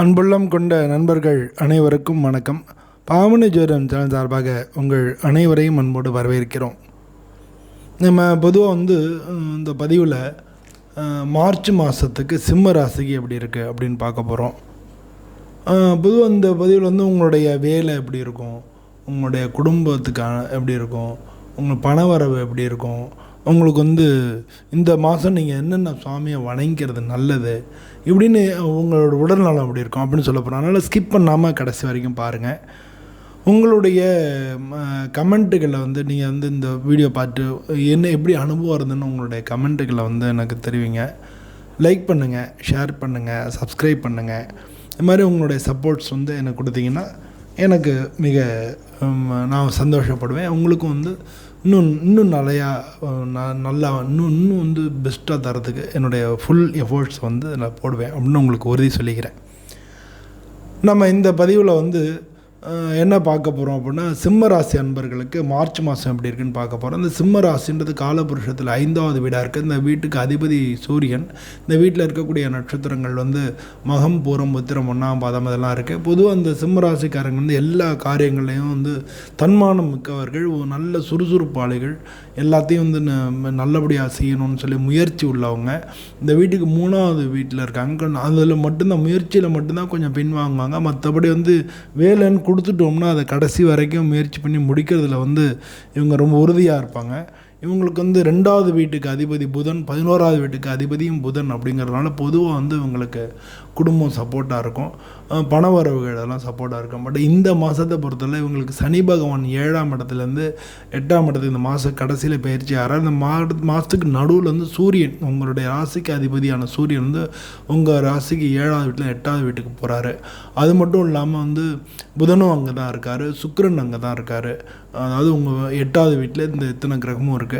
அன்புள்ளம் கொண்ட நண்பர்கள் அனைவருக்கும் வணக்கம். பாவனை ஜோரம் சேனல் சார்பாக உங்கள் அனைவரையும் அன்போடு வரவேற்கிறோம். நம்ம பொதுவாக வந்து இந்த பதிவில் மார்ச் மாதத்துக்கு சிம்ம ராசிக்கு எப்படி இருக்குது அப்படின்னு பார்க்க போகிறோம் பொதுவாக இந்த பதிவில் வந்து உங்களுடைய வேலை எப்படி இருக்கும்? உங்களுடைய குடும்பத்துக்கான எப்படி இருக்கும்? உங்கள் பணவரவு எப்படி இருக்கும்? உங்களுக்கு வந்து இந்த மாதம் நீங்கள் என்னென்ன சுவாமியை வணங்கிக்கிறது நல்லது? இப்படின்னு உங்களோட உடல்நலம் அப்படி இருக்கும் அப்படின்னு சொல்ல போகிறோம் அதனால் ஸ்கிப் பண்ணாமல் கடைசி வரைக்கும் பாருங்கள் உங்களுடைய கமெண்ட்டுகளை வந்து நீங்கள் வந்து இந்த வீடியோ பார்த்து என்ன எப்படி அனுபவம் இருந்ததுன்னு உங்களுடைய கமெண்ட்டுகளை வந்து எனக்கு தெரிவிங்க. லைக் பண்ணுங்கள் ஷேர் பண்ணுங்கள் சப்ஸ்கிரைப் பண்ணுங்கள் இது மாதிரி உங்களுடைய சப்போர்ட்ஸ் வந்து எனக்கு கொடுத்தீங்கன்னா எனக்கு மிக நான் சந்தோஷப்படுவேன். உங்களுக்கும் வந்து இன்னும் இன்னும் நிறையா நான் நல்லா இன்னும் இன்னும் வந்து பெஸ்ட்டாக தரத்துக்கு என்னுடைய ஃபுல் எஃபோர்ட்ஸ் வந்து நான் போடுவேன் அப்படின்னு உங்களுக்கு உறுதி சொல்லிக்கிறேன். நம்ம இந்த பதிவில் வந்து என்ன பார்க்க போகிறோம் அப்படின்னா சிம்ம ராசி அன்பர்களுக்கு மார்ச் மாதம் எப்படி இருக்குன்னு பார்க்க போகிறோம் இந்த சிம்ம ராசின்றது காலபுருஷத்தில் ஐந்தாவது வீடாக இருக்குது இந்த வீட்டுக்கு அதிபதி சூரியன். இந்த வீட்டில் இருக்கக்கூடிய நட்சத்திரங்கள் வந்து மகம் பூரம் உத்திரம் ஒன்றாம் பாதம் இதெல்லாம் இருக்குது பொதுவாக இந்த சிம்ம ராசிக்காரங்க வந்து எல்லா காரியங்கள்லையும் வந்து தன்மானம் மிக்கவர்கள். ஒரு நல்ல சுறுசுறுப்பாளிகள். எல்லாத்தையும் வந்து ந- நல்லபடியாக செய்யணும்னு சொல்லி முயற்சி உள்ளவங்க. இந்த வீட்டுக்கு மூணாவது வீட்டில் இருக்காங்க. அதில் மட்டும்தான் முயற்சியில் மட்டும்தான் கொஞ்சம் பின்வாங்குவாங்க மற்றபடி வந்து வேலைன்னு கொடுத்துட்டோம்னா அதை கடைசி வரைக்கும் முயற்சி பண்ணி முடிக்கிறதுல வந்து இவங்க ரொம்ப உறுதியாக இருப்பாங்க. இவங்களுக்கு வந்து ரெண்டாவது வீட்டுக்கு அதிபதி புதன் பதினோராவது வீட்டுக்கு அதிபதியும் புதன் அப்படிங்கிறதுனால பொதுவாக வந்து இவங்களுக்கு குடும்பம் சப்போர்ட்டாக இருக்கும். பணவரவுகள் பண வரவுகள் சப்போர்ட்டாக இருக்கும். பட் இந்த மாதத்தை பொறுத்தவரை இவங்களுக்கு சனி பகவான் ஏழாம் இடத்துலேருந்து எட்டாம் இடத்துக்கு இந்த மாத கடைசியில் பயிற்சி ஆகிறார் இந்த மா மாதத்துக்கு நடுவில் வந்து சூரியன் உங்களுடைய ராசிக்கு அதிபதியான சூரியன் வந்து உங்கள் ராசிக்கு ஏழாவது வீட்டில் எட்டாவது வீட்டுக்கு போகிறாரு அது மட்டும் இல்லாமல் வந்து புதனும் அங்கே தான் இருக்கார் சுக்கிரன் அங்கே தான் இருக்கார். அதாவது உங்கள் எட்டாவது வீட்டில் இந்த இத்தனை கிரகமும் இருக்குது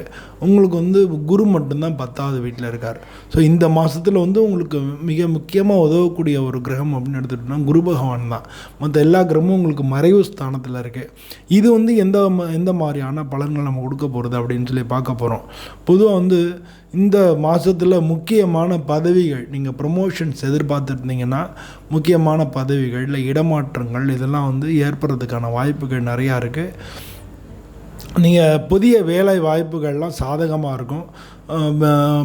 உங்களுக்கு வந்து குரு மட்டும்தான் பத்தாவது வீட்டில் இருக்கார். ஸோ இந்த மாதத்தில் வந்து உங்களுக்கு மிக முக்கியமாக உதவக்கூடிய ஒரு கிரகம் அப்படின்னு எடுத்துக்கிட்டோம்னா குரு பகவான் தான். மற்ற எல்லா கிரகமும் உங்களுக்கு மறைவு ஸ்தானத்தில் இருக்குது இது வந்து எந்த எந்த மாதிரியான பலன்கள் நம்ம கொடுக்க போகிறது அப்படின்னு சொல்லி பார்க்க போகிறோம் பொதுவாக வந்து இந்த மாதத்தில் முக்கியமான பதவிகள் நீங்கள் ப்ரொமோஷன்ஸ் எதிர்பார்த்துருந்தீங்கன்னா முக்கியமான பதவிகள் இல்லை இடமாற்றங்கள் இதெல்லாம் வந்து ஏற்படுறதுக்கான வாய்ப்புகள் நிறையா இருக்குது நீங்கள் புதிய வேலை வாய்ப்புகள்லாம் சாதகமாக இருக்கும்.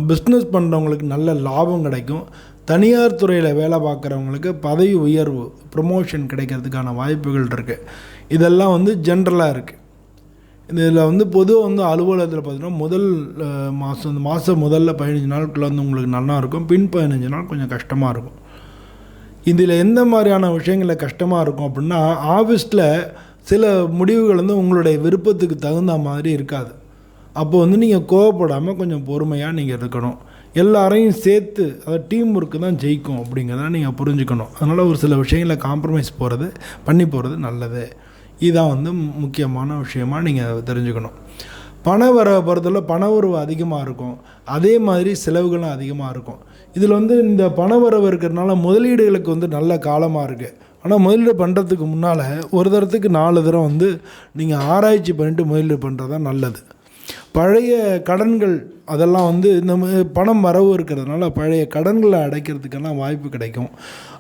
பிஸ்னஸ் பண்ணுறவங்களுக்கு நல்ல லாபம் கிடைக்கும். தனியார் துறையில் வேலை பார்க்குறவங்களுக்கு பதவி உயர்வு ப்ரொமோஷன் கிடைக்கிறதுக்கான வாய்ப்புகள் இருக்குது இதெல்லாம் வந்து ஜென்ரலாக இருக்குது இதில் வந்து பொதுவாக வந்து அலுவலகத்தில் பார்த்தீங்கன்னா முதல் மாதம் இந்த மாதம் முதல்ல பதினஞ்சு நாட்குள்ள வந்து உங்களுக்கு நல்லா இருக்கும். பின் பதினஞ்சு நாள் கொஞ்சம் கஷ்டமாக இருக்கும். இதில் எந்த மாதிரியான விஷயங்களில் கஷ்டமாக இருக்கும் அப்படின்னா ஆஃபீஸில் சில முடிவுகள் வந்து உங்களுடைய விருப்பத்துக்கு தகுந்த மாதிரி இருக்காது. அப்போ வந்து நீங்கள் கோவப்படாமல் கொஞ்சம் பொறுமையாக நீங்கள் இருக்கணும். எல்லாரையும் சேர்த்து அதாவது டீம் ஒர்க்கு தான் ஜெயிக்கும் அப்படிங்கிறத நீங்கள் புரிஞ்சுக்கணும். அதனால் ஒரு சில விஷயங்களை காம்ப்ரமைஸ் போகிறது பண்ணி போகிறது நல்லது. இதுதான் வந்து முக்கியமான விஷயமா நீங்கள் தெரிஞ்சுக்கணும். பண வர பொறுத்தவரை பண உறவு அதிகமாக இருக்கும். அதே மாதிரி செலவுகளும் அதிகமாக இருக்கும். இதில் வந்து இந்த பண வரவு இருக்கிறதுனால முதலீடுகளுக்கு வந்து நல்ல காலமாக இருக்குது ஆனால் முதலீடு பண்ணுறதுக்கு முன்னால் ஒரு தரத்துக்கு நாலு தரம் வந்து நீங்கள் ஆராய்ச்சி பண்ணிட்டு முதலீடு பண்ணுறது தான் நல்லது. பழைய கடன்கள் அதெல்லாம் வந்து இந்த பணம் வரவு இருக்கிறதுனால பழைய கடன்களை அடைக்கிறதுக்கெல்லாம் வாய்ப்பு கிடைக்கும்.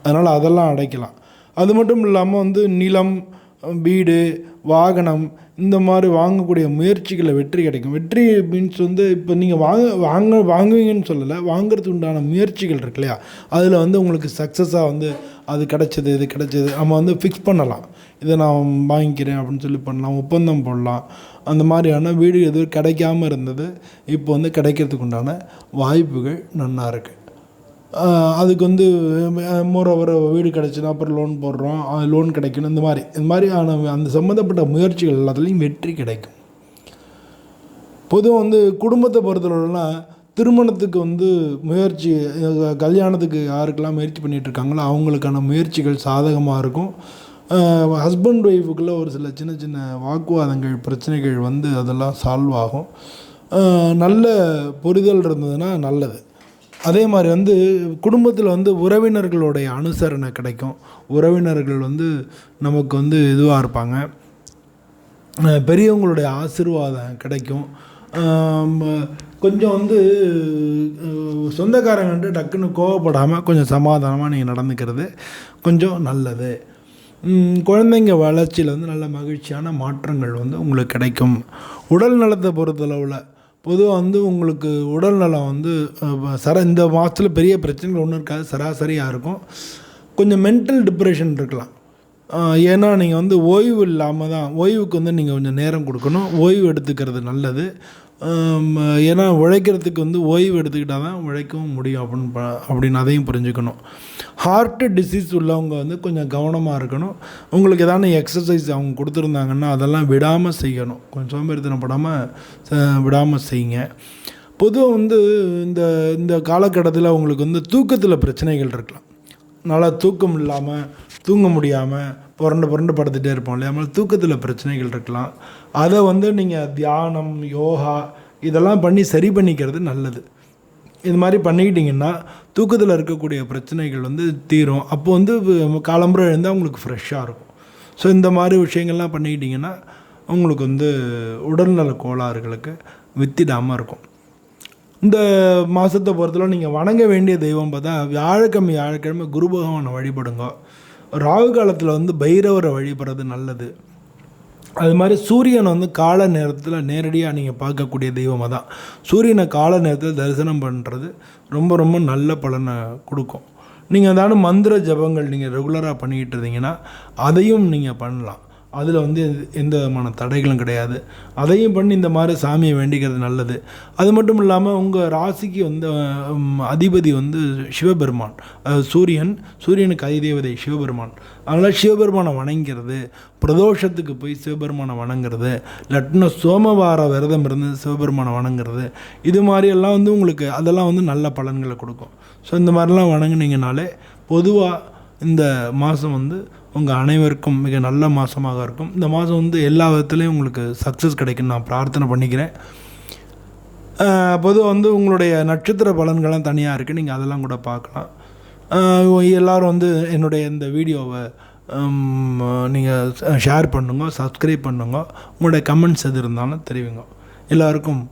அதனால் அதெல்லாம் அடைக்கலாம். அது மட்டும் இல்லாமல் வந்து நிலம் வீடு வாகனம் இந்த மாதிரி வாங்கக்கூடிய முயற்சிகளை வெற்றி கிடைக்கும். வெற்றி மீன்ஸ் வந்து இப்போ நீங்கள் வாங்க வாங்க வாங்குவீங்கன்னு சொல்லலை வாங்குறதுக்கு உண்டான முயற்சிகள் இருக்கு இல்லையா? அதில் வந்து உங்களுக்கு சக்ஸஸாக வந்து அது கிடச்சிது இது கிடைச்சது நம்ம வந்து ஃபிக்ஸ் பண்ணலாம். இதை நான் வாங்கிக்கிறேன் அப்படின்னு சொல்லி பண்ணலாம் ஒப்பந்தம் போடலாம். அந்த மாதிரியான வீடு எதுவும் கிடைக்காம இருந்தது இப்போ வந்து கிடைக்கிறதுக்கு உண்டான வாய்ப்புகள் நல்லா இருக்குது அதுக்கு வந்து மோரோவர் வீடு கிடச்சினா அப்புறம் லோன் போடுறோம். லோன் கிடைக்கணும் இந்த மாதிரி. இந்த மாதிரியான அந்த சம்மந்தப்பட்ட முயற்சிகள் எல்லாத்துலேயும் வெற்றி கிடைக்கும். பொதுவாக வந்து குடும்பத்தை பொறுத்தளவுலாம் திருமணத்துக்கு வந்து முயற்சி கல்யாணத்துக்கு யாருக்கெல்லாம் முயற்சி பண்ணிகிட்டு இருக்காங்களோ அவங்களுக்கான முயற்சிகள் சாதகமாக இருக்கும். ஹஸ்பண்ட் ஒய்ஃபுக்குள்ளே ஒரு சில சின்ன சின்ன வாக்குவாதங்கள் பிரச்சனைகள் வந்து அதெல்லாம் சால்வ் ஆகும். நல்ல புரிதல் இருந்ததுன்னா நல்லது. அதே மாதிரி வந்து குடும்பத்தில் வந்து உறவினர்களுடைய அனுசரணை கிடைக்கும். உறவினர்கள் வந்து நமக்கு வந்து இதுவாக இருப்பாங்க. பெரியவங்களுடைய ஆசீர்வாதம் கிடைக்கும். கொஞ்சம் வந்து சொந்தக்காரங்கன்ட்டு டக்குன்னு கோவப்படாமல் கொஞ்சம் சமாதானமாக நீங்கள் நடந்துக்கிறது கொஞ்சம் நல்லது. குழந்தைங்க வளர்ச்சியில் வந்து நல்ல மகிழ்ச்சியான மாற்றங்கள் வந்து உங்களுக்கு கிடைக்கும். உடல் நலத்தை பொறுத்தளவில் பொதுவாக வந்து உங்களுக்கு உடல் நலம் வந்து சரா சர இந்த மாதத்தில் பெரிய பிரச்சனைகள் ஒன்றும் இருக்காது. சராசரியாக இருக்கும். கொஞ்சம் மென்டல் டிப்ரெஷன் இருக்கலாம். ஏன்னா நீங்கள் வந்து ஓய்வு இல்லாமல் தான் ஓய்வுக்கு வந்து நீங்கள் கொஞ்சம் நேரம் கொடுக்கணும். ஓய்வு எடுத்துக்கிறது நல்லது. ஏன்னா உழைக்கிறதுக்கு வந்து ஓய்வு எடுத்துக்கிட்டால் தான் உழைக்கவும் முடியும் அப்படின்னு ப- அப்படின்னு அதையும் புரிஞ்சுக்கணும். ஹார்ட் டிசீஸ் உள்ளவங்க வந்து கொஞ்சம் கவனமாக இருக்கணும். உங்களுக்கு எதான எக்ஸசைஸ் அவங்க கொடுத்துருந்தாங்கன்னா அதெல்லாம் விடாமல் செய்யணும். கொஞ்சம் சோம்பேறித்தனப்படாமல் விடாமல் செய்யுங்க. பொதுவாக வந்து இந்த இந்த காலகட்டத்தில் உங்களுக்கு வந்து தூக்கத்தில் பிரச்சனைகள் இருக்கலாம். நல்லா தூக்கம் இல்லாமல் தூங்க முடியாமல் புரண்டு புரண்டு படுத்துகிட்டே இருப்போம் இல்லையா? அதனால தூக்கத்தில் பிரச்சனைகள் இருக்கலாம். அதை வந்து நீங்கள் தியானம் யோகா இதெல்லாம் பண்ணி சரி பண்ணிக்கிறது நல்லது. இது மாதிரி பண்ணிக்கிட்டிங்கன்னா தூக்கத்தில் இருக்கக்கூடிய பிரச்சனைகள் வந்து தீரும். அப்போ வந்து காலம்புற எழுந்தால் உங்களுக்கு ஃப்ரெஷ்ஷாக இருக்கும். ஸோ இந்த மாதிரி விஷயங்கள்லாம் பண்ணிக்கிட்டிங்கன்னா உங்களுக்கு வந்து உடல்நல கோளாறுகளுக்கு வித்திடாமல் இருக்கும். இந்த மாதத்தை பொறுத்தவரை நீங்கள் வணங்க வேண்டிய தெய்வம் பார்த்தா வியாழக்கிழமை வியாழக்கிழமை குரு பகவானை வழிபடுங்க. ராகு காலத்தில் வந்து பைரவரை வழிபடுறது நல்லது. அது மாதிரி சூரியனை வந்து கால நேரத்தில் நேரடியாக நீங்கள் பார்க்கக்கூடிய தெய்வமாக தான் சூரியனை கால நேரத்தில் தரிசனம் பண்ணுறது ரொம்ப ரொம்ப நல்ல பலனை கொடுக்கும். நீங்கள் அதான மந்திர ஜபங்கள் நீங்கள் ரெகுலராக பண்ணிக்கிட்டு இருந்தீங்கன்னா அதையும் நீங்கள் பண்ணலாம். அதில் வந்து எந்த- விதமான தடைகளும் கிடையாது. அதையும் பண்ணி இந்த மாதிரி சாமியை வேண்டிக்கிறது நல்லது. அது மட்டும் இல்லாமல் உங்கள் ராசிக்கு வந்து அதிபதி வந்து சிவபெருமான். சூரியன் சூரியனுக்கு அதிதேவதை சிவபெருமான். அதனால் சிவபெருமானை வணங்கிறது பிரதோஷத்துக்கு போய் சிவபெருமானை வணங்குறது. இல்லாட்டினா சோமவார விரதம் இருந்து சிவபெருமானை வணங்குறது. இது மாதிரியெல்லாம் வந்து உங்களுக்கு அதெல்லாம் வந்து நல்ல பலன்களை கொடுக்கும். ஸோ இந்த மாதிரிலாம் வணங்குனீங்கனாலே பொதுவாக இந்த மாதம் வந்து உங்கள் அனைவருக்கும் மிக நல்ல மாதமாக இருக்கும். இந்த மாதம் வந்து எல்லா விதத்துலேயும் உங்களுக்கு சக்ஸஸ் கிடைக்குன்னு நான் பிரார்த்தனை பண்ணிக்கிறேன். பொதுவாக வந்து உங்களுடைய நட்சத்திர பலன்கள்லாம் தனியாக இருக்குது நீங்கள் அதெல்லாம் கூட பார்க்கலாம். எல்லோரும் எல்லாரும் வந்து என்னுடைய இந்த வீடியோவை நீங்கள் ஷேர் பண்ணுங்க சப்ஸ்கிரைப் பண்ணுங்க. உங்களுடைய கமெண்ட்ஸ் எது இருந்தாலும் தெரிவிங்க. எல்லாருக்கும்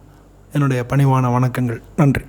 என்னுடைய பணிவான வணக்கங்கள். நன்றி.